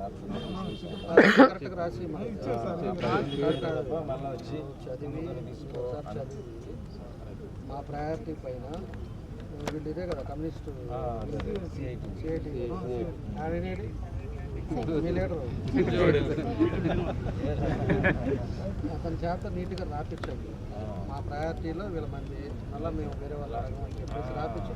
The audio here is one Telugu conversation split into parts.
కరెక్ట్గా రాసి మనకి మళ్ళీ చదివి ఒకసారి మా ప్రయారిటీ పైన వీళ్ళు ఇదే కదా కమ్యూనిస్ట్ సిఐటి ఆయన మీ లీడరు అతని చేత నీట్గా రాపించండి మా ప్రయారిటీలో వీళ్ళ మంది మళ్ళీ మేము వేరే వాళ్ళ అడగం అని చెప్పేసి రాపించి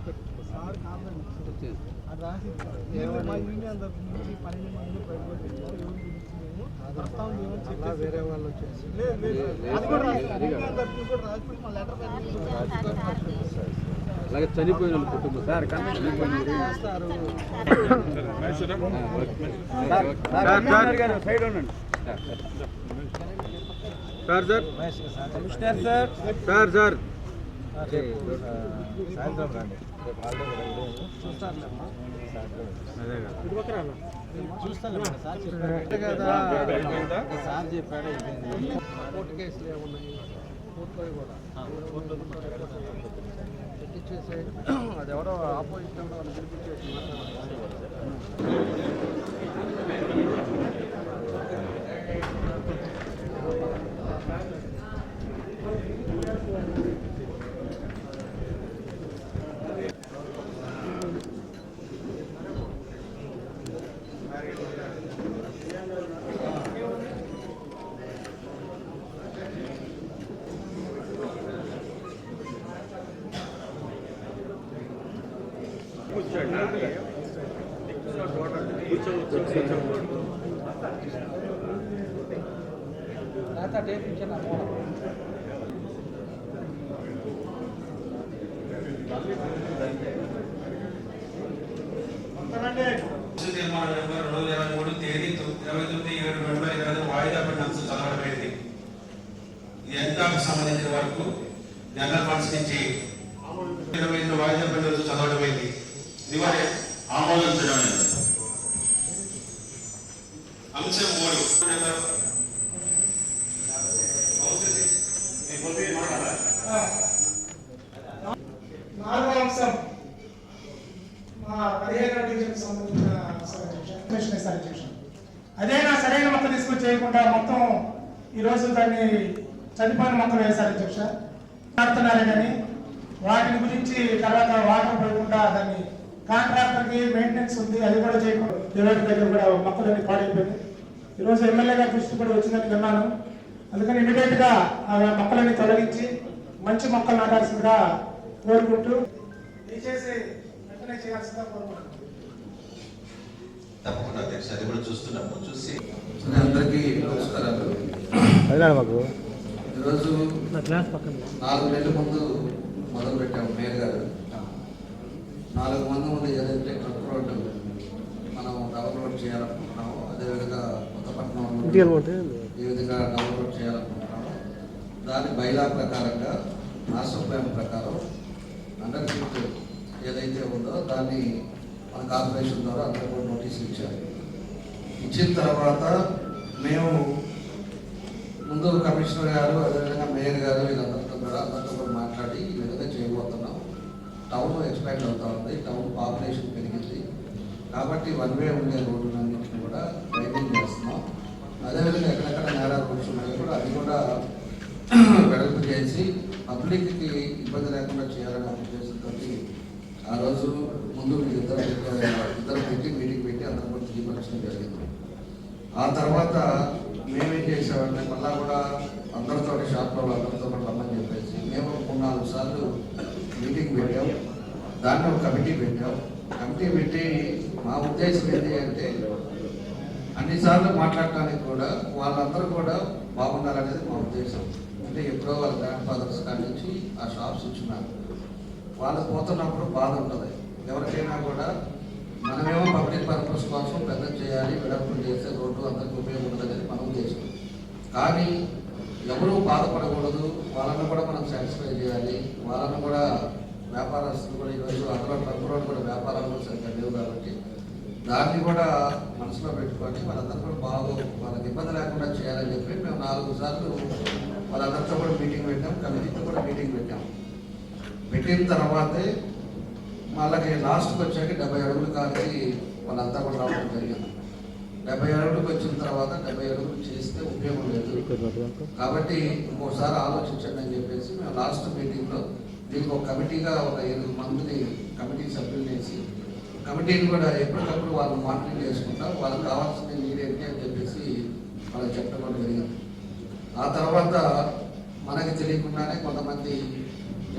వేరే వాళ్ళు వచ్చేసి. అలాగే చనిపోయిన కుటుంబం. సార్ చేస్తారు సైడ్ ఉండండి. Sir sir. Commissioner sir. Sir sir. సాయంత్రం రండి. రేపు హాలిడే కదా కదా. సార్ చెప్పాడు. కోర్టు కేసులు ఏమున్నాయి? కోర్టులో కూడా. పెట్టించేసే అది ఎవరో ఆపోజిషన్ వాళ్ళు పిలిపించేసి లేకపోతే తీర్మానం నెంబర్ రెండు వేల ఇరవై మూడు తేదీ ఇరవై తొమ్మిది ఏడు రెండు వేల ఇరవై ఐదు వాయిదా పడిన అంశం చదవడమైంది ఇది ఎగ్జామ్ సంబంధించిన వరకు జనరల్ ఫండ్స్ నుంచి ఇరవై ఐదు వాయిదా పడిన రోజు చదవడమైంది ఇది వారి ఆమోదించడమైనది. అంశం మూడు. నాలుగో అంశం. మా పదిహేను డివిజన్ సంబంధించిన కమిషన్ అధ్యక్షుడు అదేనా సరైన మొక్క తీసుకొని చేయకుండా మొత్తం ఈరోజు దాన్ని చనిపోయిన మొక్కలు వేశారు అధ్యక్ష మాడుతున్నారే కానీ వాటిని గురించి తర్వాత వాటర్ పడకుండా దాన్ని కాంట్రాక్టర్కి మెయింటెనెన్స్ ఉంది అది కూడా చేయకుండా డివైడర్ దగ్గర కూడా మొక్కలన్నీ పాడైపోయింది ఈరోజు ఎమ్మెల్యే గారి దృష్టి కూడా వచ్చిందని విన్నాను. అందుకని ఇమీడియట్గా ఆ మొక్కలన్నీ తొలగించి మంచి మొక్కలు నాటాల్సిందిగా కోరుకుంటూ దయచేసి వెంటనే చేయాల్సిందిగా కోరుకుంటున్నాను. తప్పకుండా అధ్యక్ష అది కూడా చూస్తున్నాము. చూసి అందరికీ నమస్కారాలు. ఈరోజు నాలుగు నెలల ముందు మొదలు పెట్టాము మేయర్ గారు. నాలుగు మంది ముందు ఏదైతే ట్రక్ రోడ్డు మనం డబుల్ రోడ్ చేయాలనుకుంటున్నామో అదేవిధంగా కొత్తపట్నం ఈ విధంగా డబుల్ రోడ్ చేయాలనుకుంటున్నాము. దాని బైలా ప్రకారంగా ప్లాన్ ప్రకారం అండర్ ఏదైతే ఉందో దాన్ని మన కార్పొరేషన్ ద్వారా అందరూ కూడా నోటీసులు ఇచ్చారు. ఇచ్చిన తర్వాత మేము ముందు కమిషనర్ గారు అదేవిధంగా మేయర్ గారు వీళ్ళందరితో కూడా అందరితో కూడా మాట్లాడి ఈ విధంగా చేయబోతున్నాం. టౌన్ ఎక్స్పాండ్ అవుతా ఉంది. టౌన్ పాపులేషన్ పెరిగింది. కాబట్టి వన్ వే ఉండే రోడ్లన్నింటినీ కూడా డ్రైవింగ్ చేస్తున్నాం. అదేవిధంగా ఎక్కడెక్కడ నేరాలు కూర్చున్నాయో ఉన్నాయో కూడా అది కూడా వెడల్పు చేసి పబ్లిక్కి ఇబ్బంది లేకుండా చేయాలనే ఉద్దేశంతో ఆ రోజు ముందు ఇద్దరు ఇద్దరు పెట్టి మీటింగ్ పెట్టి అందరం కూడా తీర్మానించడం జరిగింది. ఆ తర్వాత మేమేం చేసామంటే మళ్ళా కూడా అందరితో షాప్లో అందరితో కూడా రమ్మని చెప్పేసి మేము మూడు నాలుగు సార్లు మీటింగ్ పెట్టాం. దాన్ని ఒక కమిటీ పెట్టాం. కమిటీ పెట్టి మా ఉద్దేశం ఏంటి అంటే అన్నిసార్లు మాట్లాడటానికి కూడా వాళ్ళందరూ కూడా బాగుండాలనేది మా ఉద్దేశం. అంటే ఎప్పుడో వాళ్ళ గ్రాండ్ ఫాదర్స్ కాడి నుంచి ఆ షాప్స్ ఇచ్చినారు వాళ్ళు పోతున్నప్పుడు బాధ ఉంటుంది. ఎవరికైనా కూడా మనమేమో పబ్లిక్ పర్పస్ కోసం పెద్ద చేయాలి విడప్పులు చేస్తే రోడ్డు అందరికి ఉపయోగపడదని మనం మన ఉద్దేశం కానీ ఎవరూ బాధపడకూడదు. వాళ్ళని కూడా మనం సాటిస్ఫై చేయాలి. వాళ్ళని కూడా వ్యాపారస్తులు కూడా ఈరోజు అందులో ట్రక్ రోడ్డు కూడా వ్యాపారాలు సరిగ్గా లేవు కాబట్టి దాన్ని కూడా మనసులో పెట్టుకొని వాళ్ళందరూ కూడా బాగు వాళ్ళకి ఇబ్బంది లేకుండా చేయాలని చెప్పి మేము నాలుగు సార్లు వాళ్ళందరితో కూడా మీటింగ్ పెట్టాం. కమిటీతో కూడా మీటింగ్ పెట్టాం. పెట్టిన తర్వాతే వాళ్ళకి లాస్ట్కి వచ్చాక డెబ్బై అడుగులు కాల్చి వాళ్ళంతా కూడా రావడం జరిగింది. డెబ్బై అడుగులకు వచ్చిన తర్వాత డెబ్బై అడుగులు చేస్తే ఉపయోగం లేదు. కాబట్టి ఇంకోసారి ఆలోచించండి అని చెప్పేసి మేము లాస్ట్ మీటింగ్లో దీనికి ఒక కమిటీగా ఒక ఎనిమిది మందిని కమిటీ సభ్యులు వేసి కమిటీని కూడా ఎప్పటికప్పుడు వాళ్ళు మానిటరింగ్ చేసుకుంటా వాళ్ళకి కావాల్సిన నీడేంటి అని చెప్పేసి వాళ్ళకి చెప్పడం జరిగింది. ఆ తర్వాత మనకి తెలియకుండానే కొంతమంది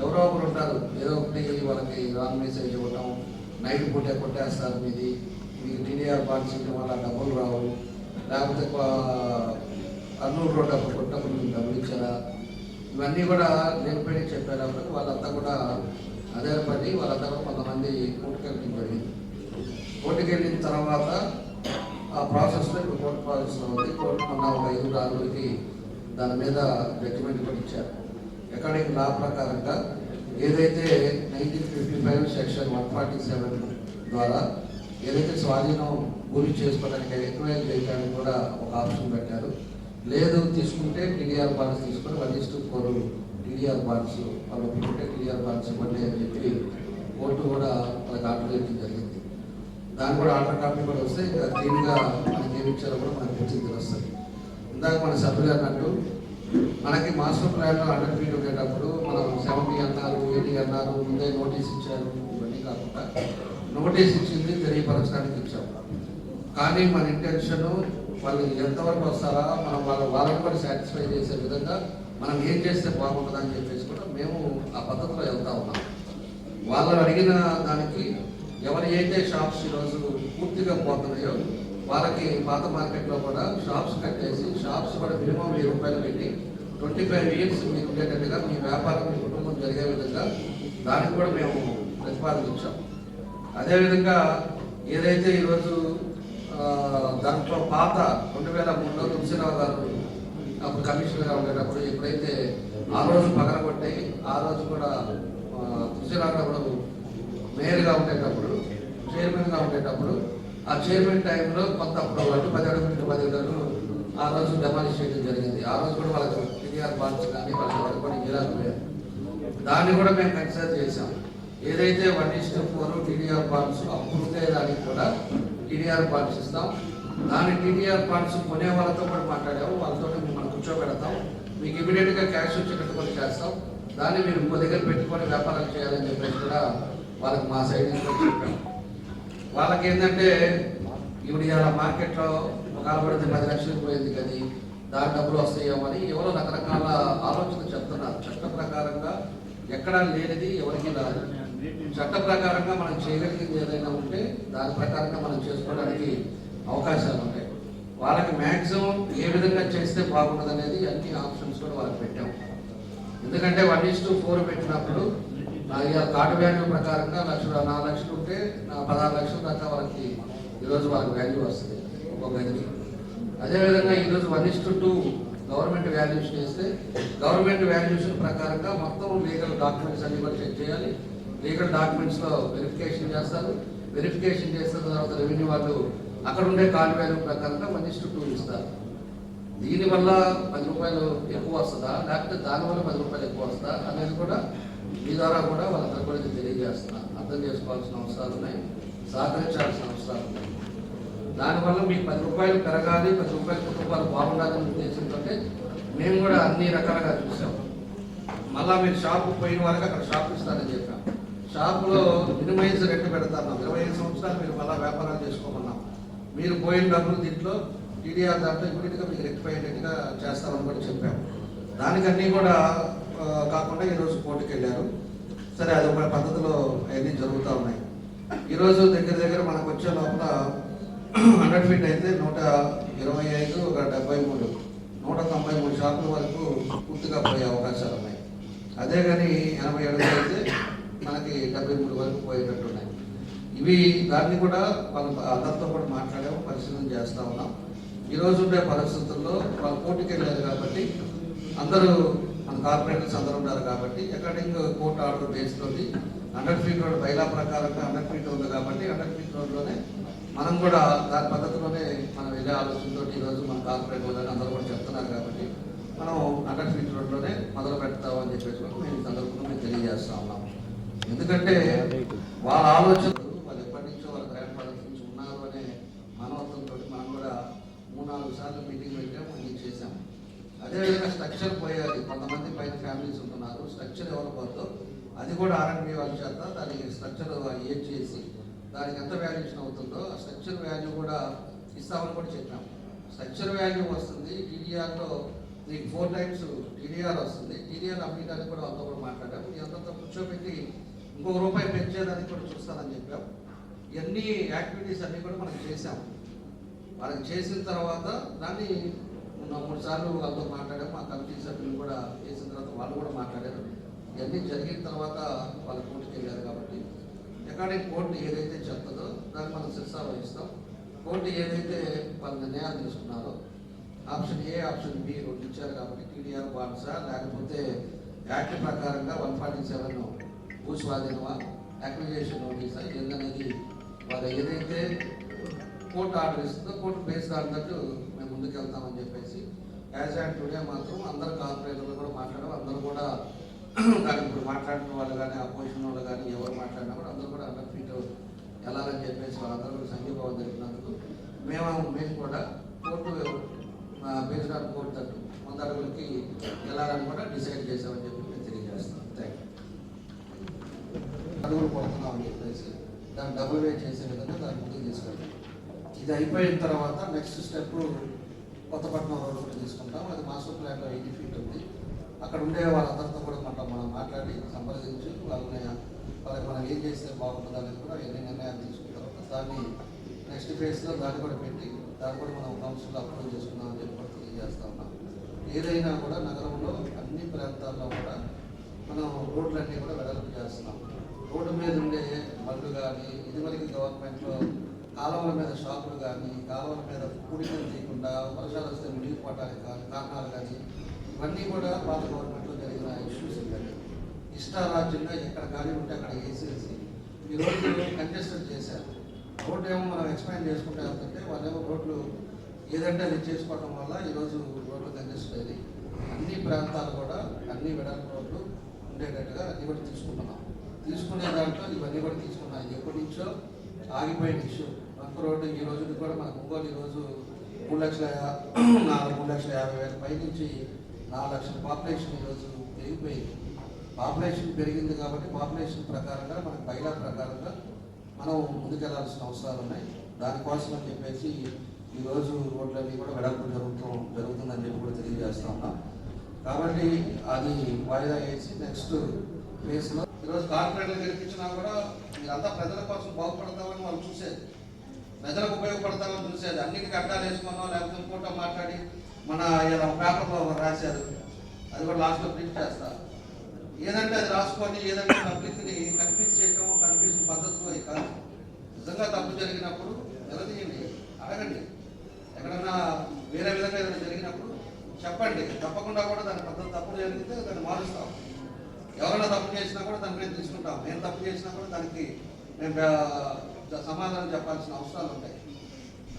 ఎవరో ఒకరు ఉంటారు. ఏదో ఒకటి వాళ్ళకి రాంగ్ మెసేజ్ ఇవ్వటం నైట్ పూటే కొట్టేస్తారు మీది. మీకు టీడీఆర్ పార్టీ ఇవ్వడం వల్ల డబ్బులు రావు. లేకపోతే అర్నూరు కర్నూలు రోడ్ అప్పుడు కొట్టప్పుడు మీకు డబ్బులు ఇచ్చారా ఇవన్నీ కూడా లేకపోయి చెప్పారు వాళ్ళంతా కూడా అదే పడి వాళ్ళంతా కూడా కొంతమంది కోర్టుకెళ్ళడం జరిగింది. కోర్టుకి వెళ్ళిన తర్వాత ఆ ప్రాసెస్లో ఇప్పుడు కోర్టు ప్రాసెస్లో ఉంది. కోర్టు మొన్న ఒక ఐదు ఆరుగురికి దాని మీద జడ్జిమెంట్ కూడా ఇచ్చారు. అకార్డింగ్ లా ప్రకారంగా ఏదైతే nineteen fifty five section one forty seven ద్వారా ఏదైతే స్వాధీనం గురి చేసుకోవడానికి ఎంక్వైరీ చేయడానికి కూడా ఒక ఆప్షన్ పెట్టారు. లేదు తీసుకుంటే టీడీఆర్ బాండ్స్ తీసుకొని one is four TDR bonds వాళ్ళు ఒప్పుకుంటే టీడీఆర్ బాండ్స్ ఇవ్వండి అని చెప్పి కోర్టు కూడా వాళ్ళకి ఆర్డర్ చేయడం జరిగింది. దాని కూడా ఆర్డర్ కాపీ కూడా వస్తే ఇంకా క్లీన్గా మనకి ఏమి ఇచ్చారో కూడా మనకి పూర్తి తెలుస్తుంది ఇందాక మన సభ్యులు అన్నట్టు మనకి మాస్టర్ ప్లాన్ హండ్రెడ్ ఫీట్ ఉండేటప్పుడు మనం సెవెంటీ అన్నారు ఎయిటీ అన్నారు ముందే నోటీస్ ఇచ్చారు ఇవన్నీ కాకుండా నోటీస్ ఇచ్చింది తెలియపరచడానికి ఇచ్చాము. కానీ మన ఇంటెన్షన్ వాళ్ళు ఎంతవరకు వస్తారా మనం వాళ్ళ వాళ్ళని కూడా సాటిస్ఫై చేసే విధంగా మనం ఏం చేస్తే బాగుంటుందని చెప్పేసి కూడా మేము ఆ పద్ధతిలో వెళ్తా ఉన్నాం. వాళ్ళు అడిగిన దానికి ఎవరు అయితే షాప్స్ ఈరోజు పూర్తిగా పోతున్నాయో వాళ్ళకి పాత మార్కెట్లో కూడా షాప్స్ కట్టేసి షాప్స్ కూడా మినిమం వెయ్యి రూపాయలు పెట్టి ట్వంటీ ఫైవ్ ఇయర్స్ మీకు ఉండేటట్టుగా మీ వ్యాపారం మీ కుటుంబం జరిగే విధంగా దానికి కూడా మేము ప్రతిపాదించాం అదేవిధంగా ఏదైతే ఈరోజు దాంట్లో పాత రెండు వేల మూడులో తులసిరావు గారు అప్పుడు కమిషనర్గా ఉండేటప్పుడు ఎప్పుడైతే ఆ రోజు పగలగొట్టాయి ఆ రోజు కూడా తులసిరావు గారు మేయర్గా ఉండేటప్పుడు చైర్మన్గా ఉండేటప్పుడు ఆ చైర్మన్ టైంలో కొంత అప్పుడు పది అడుగులు పది అడుగులు ఆ రోజు డెమాలిష్ చేయడం జరిగింది. ఆ రోజు కూడా వాళ్ళకి టీడీఆర్ పాలసీ కానీ వాళ్ళకి ఎవరికి కూడా లేదు? దాన్ని కూడా మేము కన్సిడర్ చేసాం ఏదైతే one is to four TDR bonds approve దానికి కూడా టీడీఆర్ బాండ్స్ ఇస్తాం. దాని టీడీఆర్ బాండ్స్ కొనే వాళ్ళతో కూడా మాట్లాడాము. వాళ్ళతో మిమ్మల్ని కూర్చోబెడతాం. మీకు ఇమీడియట్గా క్యాష్ వచ్చేటట్టు కూడా చేస్తాం. దాన్ని మీరు ఇంకో దగ్గర పెట్టుకొని వ్యాపారం చేయాలని చెప్పేసి కూడా వాళ్ళకి మా సైడ్ నుంచి చెప్పాము చెప్పాం. వాళ్ళకి ఏంటంటే ఇప్పుడు ఇలా మార్కెట్లో ఒకవేళ పడితే పది లక్షలకు పోయింది కదా దాని డబ్బులు వస్తాయేమని ఎవరో రకరకాల ఆలోచన చెప్తున్నారు. చట్ట ప్రకారంగా ఎక్కడా లేనిది ఎవరికి రాదు. చట్ట ప్రకారంగా మనం చేయగలిగింది ఏదైనా ఉంటే దాని ప్రకారంగా మనం చేసుకోవడానికి అవకాశాలు ఉంటాయి. వాళ్ళకి మ్యాక్సిమం ఏ విధంగా చేస్తే బాగుంటుంది అనేది అన్ని ఆప్షన్స్ కూడా వాళ్ళకి పెట్టాము ఎందుకంటే వన్ ఇస్ టు ఫోర్ పెట్టినప్పుడు నా ఇక కార్డు వాల్యూ ప్రకారంగా లక్ష నాలుగు లక్షలు ఉంటే నా పదహారు లక్షల దాకా వాళ్ళకి ఈరోజు వాళ్ళకి వాల్యూ వస్తుంది ఒక గదికి అదేవిధంగా ఈరోజు one is to two government valuation చేస్తే గవర్నమెంట్ వాల్యుయేషన్ ప్రకారంగా మొత్తం లీగల్ డాక్యుమెంట్స్ అన్ని కూడా చెక్ చేయాలి. లీగల్ డాక్యుమెంట్స్లో వెరిఫికేషన్ చేస్తారు. వెరిఫికేషన్ చేసిన తర్వాత రెవెన్యూ వాళ్ళు అక్కడ ఉండే కార్డు వాల్యూ ప్రకారంగా వన్ ఇస్ టూ ఇస్తారు. దీనివల్ల పది రూపాయలు ఎక్కువ వస్తుందా? లేకపోతే దానివల్ల పది రూపాయలు ఎక్కువ వస్తుందా? అనేది కూడా మీ ద్వారా కూడా వాళ్ళ కూడా ఇది అర్థం చేసుకోవాల్సిన అవసరాలు ఉన్నాయి. సహకరించాల్సిన అవసరాలు ఉన్నాయి. దానివల్ల మీకు పది రూపాయలు పెరగాలి పది రూపాయల కుటుంబాలు బాగుండాలని ఉద్దేశంతో మేము కూడా అన్ని రకాలుగా చూసాం. మళ్ళా మీరు షాపు పోయిన వరకు అక్కడ షాప్ ఇస్తారని చెప్పాం. షాపులో మినిమైజ్ రెంట్ పెడతాను ఇరవై ఐదు సంవత్సరాలు మీరు మళ్ళీ వ్యాపారాలు చేసుకోమన్నాం. మీరు పోయిన డబ్బులు దీంట్లో టీడీఆర్ దాంట్లో ఇమీడియట్గా మీకు రెక్టిఫై అయ్యేట్టుగా చేస్తామని కూడా చెప్పాం. దానికన్నీ కూడా కాకుండా ఈరోజు కోర్టుకు వెళ్ళారు. సరే అది ఒక పద్ధతిలో అవన్నీ జరుగుతూ ఉన్నాయి. ఈరోజు దగ్గర దగ్గర మనకు వచ్చే లోపల హండ్రెడ్ ఫీట్ అయితే నూట ఇరవై ఐదు ఒక డెబ్బై మూడు. నూట తొంభై మూడు షాపుల వరకు పూర్తిగా పోయే అవకాశాలు ఉన్నాయి. అదే కానీ ఎనభై ఏడు అయితే మనకి డెబ్బై మూడు వరకు పోయేటట్టు ఉన్నాయి. ఇవి దాన్ని కూడా వాళ్ళ అందరితో కూడా మాట్లాడాము పరిశీలన చేస్తూ ఉన్నాం. ఈరోజు ఉండే పరిస్థితుల్లో వాళ్ళ కోర్టుకు వెళ్ళారు కాబట్టి అందరూ మన కార్పొరేటర్స్ అందరూ ఉన్నారు కాబట్టి అకార్డింగ్ కోర్టు ఆర్డర్ బేస్లోని హండ్రెడ్ ఫీట్ రోడ్ బైలా ప్రకారంగా హండ్రెడ్ ఫీట్ ఉంది కాబట్టి హండ్రెడ్ ఫీట్ రోడ్లోనే మనం కూడా దాని పద్ధతిలోనే మనం వెళ్ళే ఆలోచనతో ఈరోజు మన కార్పొరేటర్ అందరూ కూడా చెప్తున్నారు కాబట్టి మనం హండ్రెడ్ ఫీట్ రోడ్లోనే మొదలు పెడతాం అని చెప్పేసి మేము ఈ సందర్భంగా మేము తెలియజేస్తా ఉన్నాం. ఎందుకంటే వాళ్ళ ఆలోచన వాళ్ళు ఎప్పటి నుంచో వాళ్ళ గ్రాండ్ ఫాదర్స్ నుంచి ఉన్నారు అనే మనోత్వంతో మనం కూడా మూడు నాలుగు సార్లు మీటింగ్ పెట్టాము అన్ని చేసాం అదేవిధంగా స్ట్రక్చర్ పోయాలి కొంతమంది పైన ఫ్యామిలీస్ ఉంటున్నారు స్ట్రక్చర్ అది కూడా ఆర్ఎండ్బి వాళ్ళ చేత దానికి స్ట్రక్చర్ ఏం చేసి దానికి ఎంత వాల్యుయేషన్ అవుతుందో ఆ స్ట్రక్చర్ వాల్యూ కూడా ఇస్తామని కూడా చెప్పాం. స్ట్రక్చర్ వాల్యూ వస్తుంది టీడీఆర్లో మీకు ఫోర్ టైమ్స్ టీడీఆర్ వస్తుంది. టీడీఆర్ అమ్మడానికి కూడా వాళ్ళతో కూడా మాట్లాడాము ఇదంతా కూర్చోబెట్టి ఇంకొక రూపాయి పెంచేదానికి కూడా చూస్తానని చెప్పాం. ఇవన్నీ యాక్టివిటీస్ అన్నీ కూడా మనం చేసాం వాళ్ళకి చేసిన తర్వాత దాన్ని మూడు సార్లు వాళ్ళతో మాట్లాడాము ఆ కమిటీ సభ్యులు కూడా చేసిన తర్వాత వాళ్ళు కూడా మాట్లాడారు. ఇవన్నీ జరిగిన తర్వాత వాళ్ళు కోర్టుకి వెళ్ళారు కాబట్టి అకార్డింగ్ కోర్టు ఏదైతే చెప్తుందో దాన్ని మనం శిక్షా వహిస్తాం. కోర్టు ఏదైతే వాళ్ళ నిర్ణయాలు తీసుకున్నారో ఆప్షన్ ఏ ఆప్షన్ బి రెండు ఇచ్చారు కాబట్టి టీడీఆర్ బాండ్సా? లేకపోతే యాక్ట్ ప్రకారంగా వన్ ఫార్టీ సెవెన్ భూస్వాధీనమా అక్విజేషన్ నోటీసా? ఏందనేది వాళ్ళు ఏదైతే కోర్టు ఆర్డర్ ఇస్తుందో కోర్టు బేస్ ఆన్ మేము ముందుకు వెళ్తామని చెప్పేసి యాజ్ అండ్ టుడే మాత్రం అందరు కార్పొరేటర్లు కూడా మాట్లాడడం అందరూ కూడా దానికి ఇప్పుడు మాట్లాడిన వాళ్ళు కానీ అపోజిషన్ వాళ్ళు కానీ ఎవరు మాట్లాడినా కూడా అందరూ కూడా అండర్ ఫీట్ వెళ్ళాలని చెప్పేసి వాళ్ళందరూ కూడా సంఘీభావం జరిపినందుకు మేము మేము కూడా కోర్టు బేస్డ్ ఆన్ కోర్టు తట్టు వంద అడుగులకి వెళ్ళాలని కూడా డిసైడ్ చేసామని చెప్పి మేము తెలియజేస్తాం థ్యాంక్ యూ అడుగులు పడుతున్నామని చెప్పేసి దాన్ని డబుల్ వే చేసే విధంగా దాన్ని ముందుకు తీసుకెళ్తాం ఇది అయిపోయిన తర్వాత నెక్స్ట్ స్టెప్ కొత్తపట్నం రోడ్డు తీసుకుంటాం. అది మాస్టర్ ప్లాన్లో ఎయిటీ ఫీట్ ఉంది? అక్కడ ఉండే వాళ్ళందరితో కూడా మనం మనం మాట్లాడి సంప్రదించి వాళ్ళని వాళ్ళకి మనం ఏం చేస్తే బాగుంటుంది అనేది కూడా ఎన్ని నిర్ణయాలు తీసుకున్న తర్వాత దాన్ని నెక్స్ట్ ఫేజ్లో దాన్ని కూడా పెట్టి దాన్ని కూడా మనం కౌన్సిల్లో అప్రూవ్ చేసుకుందాం అని చెప్పి తెలియజేస్తా ఉన్నాం. ఏదైనా కూడా నగరంలో అన్ని ప్రాంతాల్లో కూడా మనం రోడ్లన్నీ కూడా వెడల్పు చేస్తున్నాం. రోడ్డు మీద ఉండే మళ్ళు కానీ ఇదివరకు గవర్నమెంట్లో కాలువల మీద షాపులు కానీ కాలువల మీద కూడికలు తీయకుండా వర్షాలు వస్తే మునిగిపోవటానికి కానీ కారణాలు కానీ ఇవన్నీ కూడా పాత గవర్నమెంట్లో జరిగిన ఇష్యూస్ ఇవన్నీ. ఇష్టారాజ్యంగా ఎక్కడ ఖాళీ ఉంటే అక్కడ వేసేసి ఈ కంజెస్టెడ్ చేశారు. రోడ్డు ఏమో మనం ఎక్స్పాండ్ చేసుకుంటే వెళ్తుంటే వాళ్ళేమో రోడ్లు ఏదంటే అది చేసుకోవడం వల్ల ఈరోజు రోడ్లు కంజెస్టెడ్ అయ్యి అన్ని ప్రాంతాలు కూడా అన్ని వెడల్పు రోడ్లు ఉండేటట్టుగా అది కూడా తీసుకుంటున్నాం. తీసుకునే దాంట్లో ఇవన్నీ కూడా తీసుకున్నాం. ఇది ఎప్పటి నుంచో ఆగిపోయిన ఇష్యూ రంపు రోడ్డు ఈ రోజు కూడా మన ఒంగోలు ఈరోజు మూడు లక్షల నాలుగు మూడు లక్షల యాభై వేల పై నుంచి నాలుగు లక్షల పాపులేషన్ ఈరోజు పెరిగిపోయింది. పాపులేషన్ పెరిగింది కాబట్టి పాపులేషన్ ప్రకారంగా మనకి బయలా ప్రకారంగా మనం ముందుకెళ్ళాల్సిన అవసరాలు ఉన్నాయి. దానికోసం అని చెప్పేసి ఈరోజు రోడ్లన్నీ కూడా వెడల్పు జరుగుతూ జరుగుతుందని చెప్పి కూడా తెలియజేస్తా ఉన్నాం. కాబట్టి అది వాయిదా వేసి నెక్స్ట్ ఫేజ్లో ఈరోజు కార్పొరేట్లు గెలిపించినా కూడా మీరంతా ప్రజల కోసం బాగుపడతామని వాళ్ళు చూసేది. ప్రజలకు ఉపయోగపడతామని చూసేది. అన్నిటికీ అడ్డాలు వేసుకున్నాం లేకపోతే ఇంకోటో మాట్లాడి మన ఇలా పేపర్లో రాశారు. అది కూడా లాస్ట్లో ప్రింట్ చేస్తారు ఏదంటే అది రాసుకొని ఏదంటే పబ్లిక్ని కన్ఫ్యూజ్ చేయటం కన్ఫ్యూజన్ పద్ధతులు అవి కాదు. నిజంగా తప్పు జరిగినప్పుడు నిలదీయండి. అడగండి. ఎక్కడన్నా వేరే విధంగా ఏదైనా జరిగినప్పుడు చెప్పండి. తప్పకుండా కూడా దాని పద్ధతి తప్పు జరిగితే దాన్ని మారుస్తాం. ఎవరైనా తప్పు చేసినా కూడా దాని మీద తీసుకుంటాం. నేను తప్పు చేసినా కూడా దానికి మేము సమాధానం చెప్పాల్సిన అవసరాలు ఉంటాయి.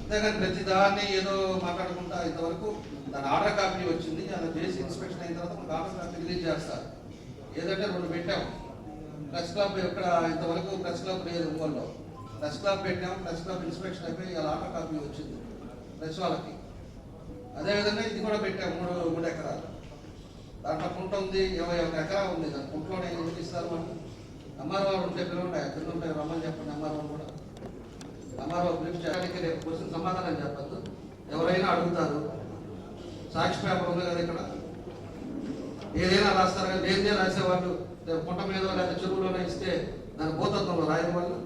అంతేగాని ప్రతి దాన్ని ఏదో మాట్లాడుకుంటా ఇంతవరకు దాని ఆర్డర్ కాపీ వచ్చింది అది చేసి ఇన్స్పెక్షన్ అయిన తర్వాత మనకు ఆర్డర్ కాపీ రిలీజ్ చేస్తారు. ఏదంటే రెండు పెట్టాం. ప్రెస్ క్లబ్ ఎక్కడ ఇంతవరకు ప్రెస్ క్లబ్ లేదు ఒంగోలులో. ప్రెస్ క్లబ్ పెట్టాం ప్రెస్ క్లబ్ ఇన్స్పెక్షన్ అయిపోయి ఇలా ఆర్డర్ కాపీ వచ్చింది ప్రెస్ వాళ్ళకి. అదేవిధంగా ఇది కూడా పెట్టాం మూడు మూడు ఎకరాలు. దాంట్లో కుంట ఉంది ఇరవై ఒక ఎకరా ఉంది. దాని కుంటలోనే ఎందుకు ఇస్తారు మనం ఎంఆర్ఓ ఉంటే ఉంటాయి దగ్గర ఉంటాయి రమ్మని చెప్పండి ఎంఆర్ఓ కూడా. పిలిపి చేయడానికి రేపు క్వశ్చన్ సమాధానం చెప్పద్దు. ఎవరైనా అడుగుతారు. సాక్షి పేపర్ ఉంది కదా ఇక్కడ? ఏదైనా రాస్తారు? కదా దేనిదే రాసేవాళ్ళు? రేపు కుంట మీద లేదా చెరువులోనే ఇస్తే దాని భూతత్వంలో రాయని వాళ్ళు?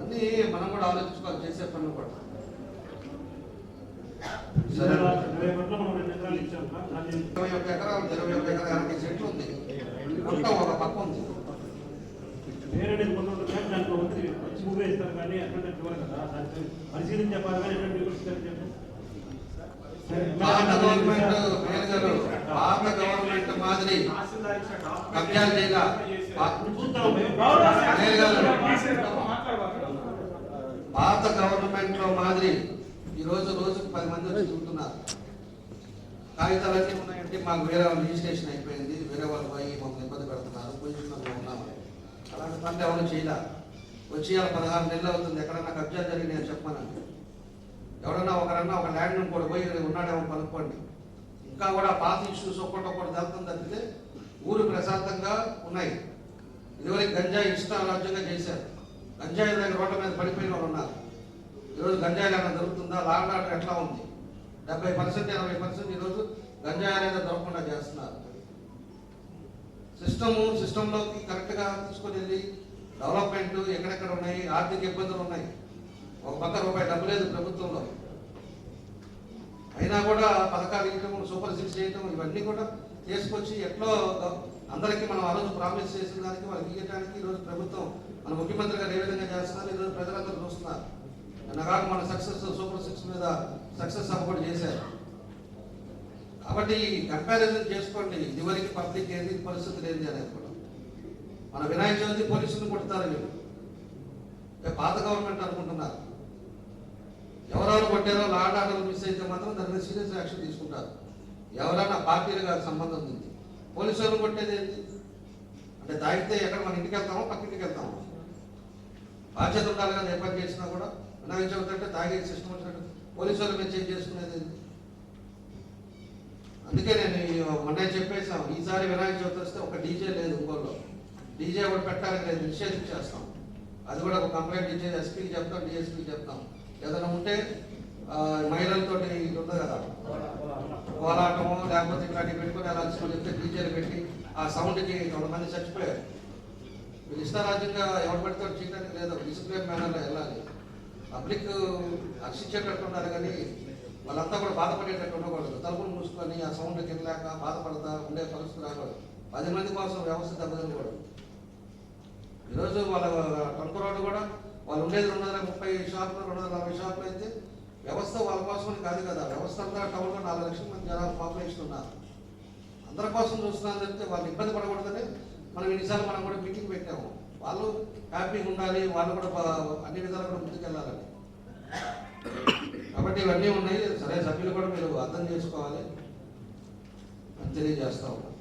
అన్నీ మనం కూడా ఆలోచించుకోవాలి చేసే పనులు కూడా. సరే. ఇరవై రెండు ఎకరాలు ఇరవై ఒక్క ఎకరా ఉంది ఇరవై ఒక్క ఎకరా ఎనభై సెంట్లు ఉంది. కుంట ఒక పక్క ఉంది. వేరే కొన్ని ఉంటుంది కానీ దాంట్లో వచ్చి వచ్చి ముగ్గు వేస్తారు కానీ అటువంటి ఇవ్వరు కదా? దానికి పరిశీలన చెప్పాలి కానీ ఎటువంటి ఇస్తారు చెప్పు. పాత గవర్నమెంట్ మాదిరి కబ్జాలు చేయగా పా- గవర్నమెంట్లో మాదిరి ఈ రోజు రోజు పది మంది వచ్చి చూస్తున్నారు. కాగితాలన్నీ ఉన్నాయంటే మాకు వేరే వాళ్ళు రిజిస్ట్రేషన్ అయిపోయింది వేరే వాళ్ళు పోయి మమ్మల్ని ఇబ్బంది పెడుతున్నారు పొజిషన్లో ఉన్నాము అలాంటి పనులు ఎవరు చేయలే. వచ్చి ఇలా పదహారు నెలలు అవుతుంది. ఎక్కడన్నా కబ్జా నేను చెప్పమనండి. ఎవడన్నా ఒకరన్నా ఒక ల్యాండ్ కూడా పోయి ఉన్నాడేమో కనుక్కోండి ఇంకా కూడా పాత ఇష్యూస్ ఒక్కటి ఒకటి వెళ్తాం తప్పితే ఊరు ప్రశాంతంగా ఉన్నాయి. ఇదివరకు గంజాయి ఇష్టారాజ్యంగా చేశారు. గంజాయి దగ్గర రోడ్ల మీద పడిపోయిన వాళ్ళు ఉన్నారు. ఈరోజు గంజాయి ఏమైనా దొరుకుతుందా? లాండ్ ఆర్డర్ ఎట్లా ఉంది? డెబ్బై పర్సెంట్ ఎనభై పర్సెంట్ ఈరోజు గంజాయి అనేది దొరకకుండా చేస్తున్నారు. సిస్టము సిస్టంలోకి కరెక్ట్గా తీసుకొని వెళ్ళి డెవలప్మెంట్ ఎక్కడెక్కడ ఉన్నాయి ఆర్థిక ఇబ్బందులు ఉన్నాయి. ఒక పక్క రూపాయి డబ్బు లేదు ప్రభుత్వంలో. అయినా కూడా పథకాలు ఇవ్వటం సూపర్ సిక్స్ చేయటం ఇవన్నీ కూడా తీసుకొచ్చి ఎట్లో అందరికీ మనం ఆ రోజు ప్రామిస్ చేసిన దానికి వాళ్ళకి ఇవ్వడానికి ఈరోజు ప్రభుత్వం మన ముఖ్యమంత్రి గారు ఏ విధంగా చేస్తున్నారు ఈరోజు ప్రజలందరూ చూస్తున్నారు. అనగా మన సక్సెస్ సూపర్ సిక్స్ మీద సక్సెస్ సపోర్ట్ చేశారు. కాబట్టి కంపారిజన్ చేసుకోండి. ఇదివరకు పబ్లిక్ ఏంది పరిస్థితులు ఏంది అనేది కూడా. మన వినాయక చవితి పోలీసులు కొడతారు వీళ్ళు. పాత గవర్నమెంట్ అనుకుంటున్నారు. ఎవరెవరు కొట్టారో లాండ్ ఆర్డర్ మిస్ అయితే మాత్రం దాని మీద సీరియస్ యాక్షన్ తీసుకుంటారు. ఎవరైనా పార్టీలుగా సంబంధం ఉంది. పోలీసు వాళ్ళు కొట్టేది ఏంటి? అంటే తాగితే ఎక్కడ మన ఇంటికి వెళ్తామో పక్కింటికి వెళ్తామో? బాధ్యత ఉండాలి కదా ఏ పని చేసినా కూడా. వినాయక చవితి అంటే తాగే సిస్టమ్ వచ్చినట్టు. పోలీసు వాళ్ళు మేము చేంజ్ చేసుకునేది అందుకే నేను మొన్న చెప్పేసాం ఈసారి వినాయక చవితి వస్తే ఒక డీజే లేదు ఇంకోలో డీజే కూడా పెట్టాలని లేదు నిషేధించేస్తాం అది కూడా ఒక కంప్లైంట్ ఇచ్చేది ఎస్పీకి చెప్తాం డిఎస్పీకి చెప్తాం. ఏదైనా ఉంటే మహిళలతో మహిళలతోటి ఇది ఉంది కదా. కోలాటము లేకపోతే ఇట్లాంటివి పెట్టుకుని అలా చెప్తే డీజేలు పెట్టి ఆ సౌండ్కి కొంతమంది చచ్చిపోయారు. మీరు ఇష్టారాజ్యంగా ఎవరు పెడతారు చేయడానికి లేదు. డిసిప్లిన్ మేనర్లో వెళ్ళాలి. పబ్లిక్ రక్షించేటట్టు ఉండాలి కానీ వాళ్ళంతా కూడా బాధపడేటట్టు ఉండకూడదు. తలుపులు మూసుకొని ఆ సౌండ్ తినలేక బాధపడతా ఉండే పరిస్థితి రాకూడదు. పది మంది కోసం వ్యవస్థ దెబ్బతినకూడదు. ఈరోజు వాళ్ళ టంకు రోడ్డు కూడా వాళ్ళు ఉండేది రెండు వందల ముప్పై షాపులు రెండు వందల నలభై షాపులు అయితే వ్యవస్థ వాళ్ళ కోసమని కాదు కదా. వ్యవస్థ అంతా టౌన్లో నాలుగు లక్షల మంది జనాలు పాపులేషన్ ఉన్నారు. అందరి కోసం చూస్తున్నాను చెప్తే వాళ్ళు ఇబ్బంది పడకూడదని మనం ఎన్నిసార్లు మనం కూడా మీటింగ్ పెట్టాము. వాళ్ళు హ్యాపీగా ఉండాలి వాళ్ళు కూడా అన్ని విధాలు కూడా ముందుకెళ్ళాలని. కాబట్టి ఇవన్నీ ఉన్నాయి. సరే సభ్యులు కూడా మీరు అర్థం చేసుకోవాలి. అని తెలియజేస్తా ఉన్నాం